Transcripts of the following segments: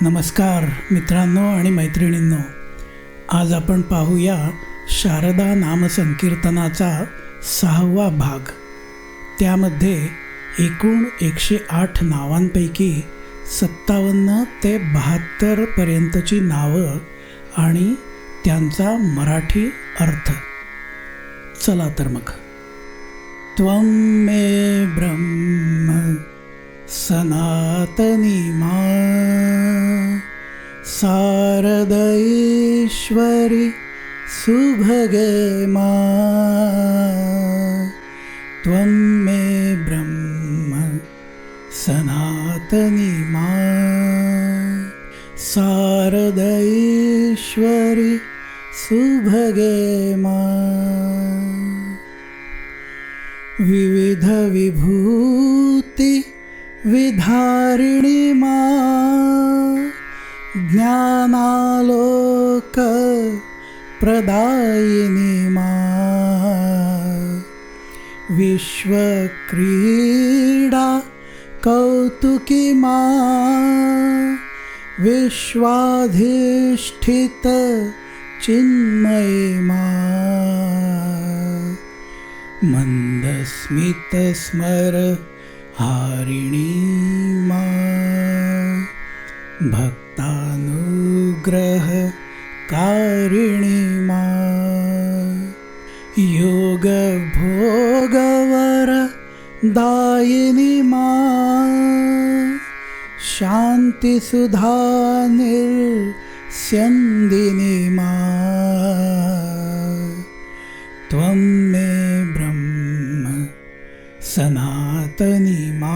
नमस्कार मित्रांनो आणि मैत्रिणींनो. आज आपण पाहूया शारदा नामसंकीर्तनाचा सहावा भाग. त्यामध्ये एकूण एकशे आठ नावांपैकी सत्तावन्न ते बहात्तरपर्यंतची नावं आणि त्यांचा मराठी अर्थ. चला तर मग. त्वं मे ब्रह्म सनातनी मा शारदैश्वरि सुभगे मा। त्वं मे ब्रह्म सनातनी मा। शारदैश्वरि सुभगे मा। विविधविभूति विधारिणि मा ज्ञानालोक प्रदायिनि मा विश्वक्रीडा कौतुकी मा। विश्वाधिष्ठित चिन्मयी मा। मन्दस्मितस्मर हारिणी मा भक्तानुग्रह कारिणी मा योगभोगवर दायिनी मा। शान्तिसुधा निर्स्यन्दिनी मा। त्वं मे ब्रह्म सनातनी मा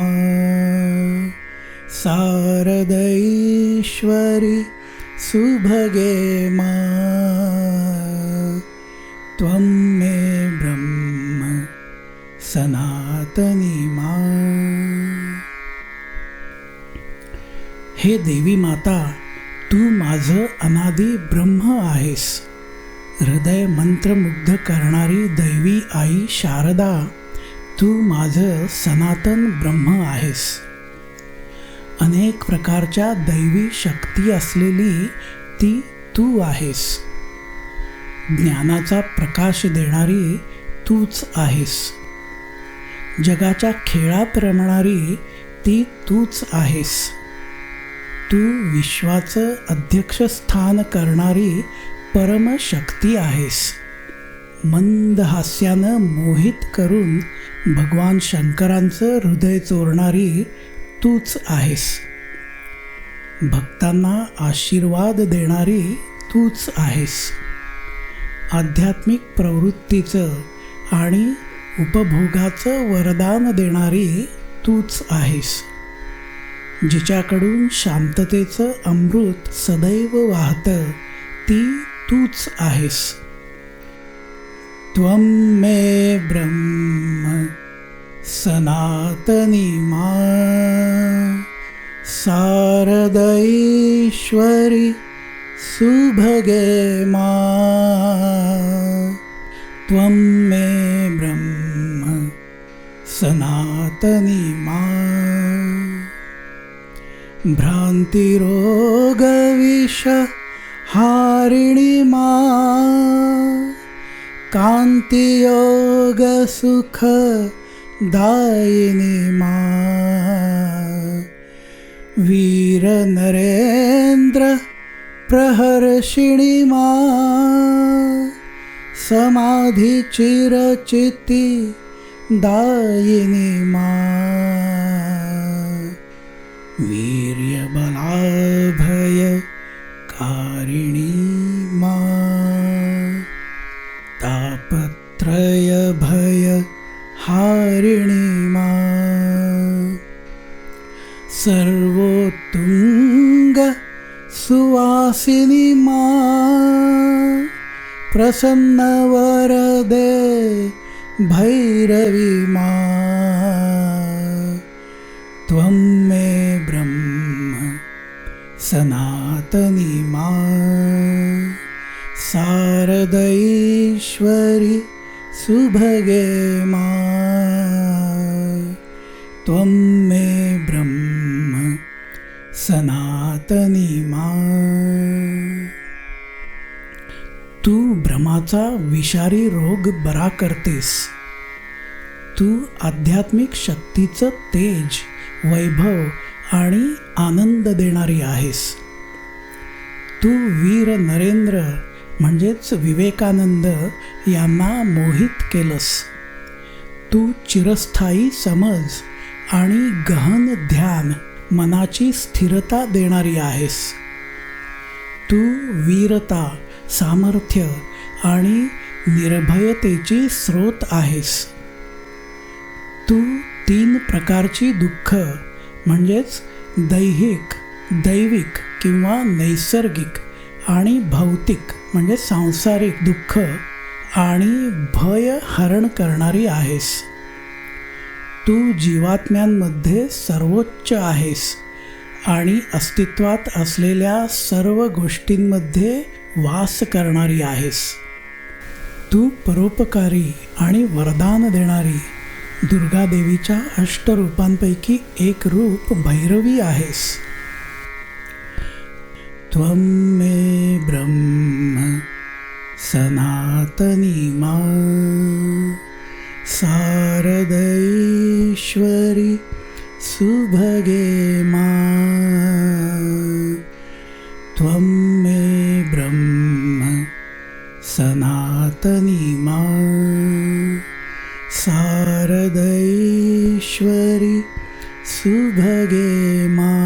शारदैश्वरि सुभगे मा त्वं मे ब्रह्म सनातनी मा। हे देवी माता तू माझं अनादी ब्रह्म आहेस. हृदय मंत्रमुग्ध करणारी दैवी आई शारदा तू माझं सनातन ब्रह्म आहेस. अनेक प्रकारच्या दैवी शक्ती असलेली ती तू आहेस. ज्ञानाचा प्रकाश देणारी तूच आहेस. जगाच्या खेळात रमणारी ती तूच आहेस. तू विश्वाचं अध्यक्षस्थान करणारी परमशक्ती आहेस. मंद हास्यानं मोहित करून भगवान शंकरांचं हृदय चोरणारी तूच आहेस. भक्तांना आशीर्वाद देणारी तूच आहेस. आध्यात्मिक प्रवृत्तीचं आणि उपभोगाचं वरदान देणारी तूच आहेस. जिच्याकडून शांततेचं अमृत सदैव वाहतं ती तूच आहेस. त्वं मे ब्रह्म सनातनी मा शारदैश्वरि सुभगे मा त्वं मे ब्रह्म सनातनी मा भ्रान्तिरोगविष हारिणि मा कान्तियोगसुख दायिनि मा वीरनरेन्द्र प्रहर्षिणि मा समाधिचिरचिति दायिनि मा वीर्यबलाभय कारिणी मा तापत्रयभय हारिणी मा सर्वोत्तुङ्ग सुवासिनी मा प्रसन्नवरदे भैरवी मा त्वं मे ब्रह्म सनातनी मा शारदैश्वरि सुभगे मा त्वं मे ब्रह्म सनातनी मा तू भ्रमाचा विषारी रोग बरा करतेस. तू आध्यात्मिक शक्तीचं तेज वैभव आणि आनंद देणारी आहेस. तू वीर नरेंद्र म्हणजेच विवेकानंद यांना मोहित केलंस. तू चिरस्थायी समज आणि गहन ध्यान मनाची स्थिरता देणारी आहेस. तू वीरता सामर्थ्य आणि निर्भयतेची स्रोत आहेस. तू तीन प्रकारची दुःख म्हणजेच दैहिक दैविक किंवा नैसर्गिक आणि भौतिक म्हणजे सांसारिक दुःख आणि भय हरण करणारी आहेस. तू जीवात्म्यांमध्ये सर्वोच्च आहेस आणि अस्तित्वात असलेल्या सर्व गोष्टींमध्ये वास करणारी आहेस. तू परोपकारी आणि वरदान देणारी दुर्गादेवीच्या अष्टरूपांपैकी एक रूप भैरवी आहेस. त्वं मे ब्रह्म सनातनी मा शारदैश्वरि सुभगे मा। त्वं मे ब्रह्म सनातनी मा शारदैश्वरि सुभगे मा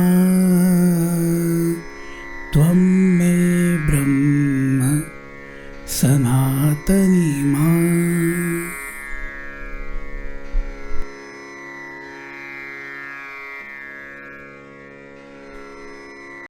Attorney